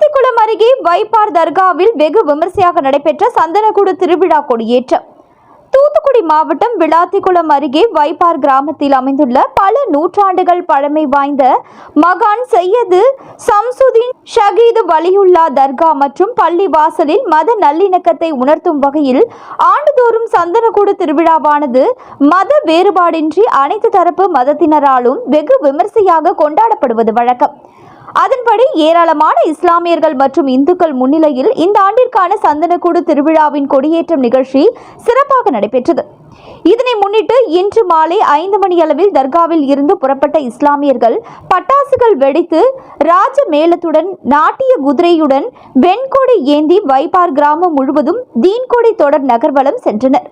விளாத்திக்குளம் அருகே வைப்பார் தர்காவில் வெகு விமர்சையாக நடைபெற்ற சந்தனக்கூடு திருவிழா கொடியேற்றம். தூத்துக்குடி மாவட்டம் விளாத்திக்குளம் அருகே வைப்பார் கிராமத்தில் அமைந்துள்ள பல நூற்றாண்டுகள் பழமை வாய்ந்த மகான் செய்யது சம்சுதீன் ஷகீது வலியுல்லா தர்கா மற்றும் பள்ளி வாசலில் மத நல்லிணக்கத்தை உணர்த்தும் வகையில் ஆண்டுதோறும் சந்தனக்கூடு திருவிழாவானது மத வேறுபாடின்றி அனைத்து தரப்பு மதத்தினராலும் வெகு விமர்சையாக கொண்டாடப்படுவது வழக்கம். அதன்படி ஏராளமான இஸ்லாமியர்கள் மற்றும் இந்துக்கள் முன்னிலையில் இந்த ஆண்டிற்கான சந்தனக்கூடு திருவிழாவின் கொடியேற்றம் நிகழ்ச்சி சிறப்பாக நடைபெற்றது. இதனை முன்னிட்டு இன்று மாலை ஐந்து மணி அளவில் தர்காவில் இருந்து புறப்பட்ட இஸ்லாமியர்கள் பட்டாசுகள் வெடித்து ராஜ மேளத்துடன் நாட்டிய குதிரையுடன் வெண்கொடி ஏந்தி வைப்பார் கிராமம் முழுவதும் தீன்கொடி தொடர் நகர்வலம் சென்றனர்.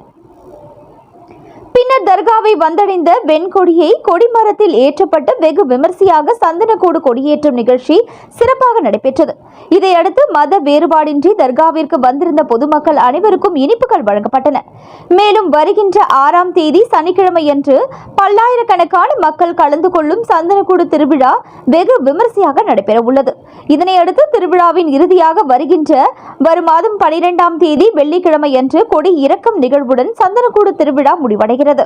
பின்னர் தர்காவை வந்தடைந்த வெண்கொடியை கொடிமரத்தில் ஏற்றப்பட்டு வெகு விமர்சையாக சந்தனக்கூடு கொடியேற்றும் நிகழ்ச்சி சிறப்பாக நடைபெற்றது. இதையடுத்து மத வேறுபாடின்றி தர்காவிற்கு வந்திருந்த பொதுமக்கள் அனைவருக்கும் இனிப்புகள் வழங்கப்பட்டன. மேலும் வருகின்ற ஆறாம் தேதி சனிக்கிழமையன்று பல்லாயிரக்கணக்கான மக்கள் கலந்து கொள்ளும் சந்தனக்கூடு திருவிழா வெகு விமர்சையாக நடைபெற உள்ளது இதனையடுத்து திருவிழாவின் இறுதியாக வருகின்ற வரும் மாதம் பனிரெண்டாம் தேதி வெள்ளிக்கிழமையன்று கொடி இறக்கும் நிகழ்வுடன் சந்தனக்கூடு திருவிழா முடிவடைகிறது.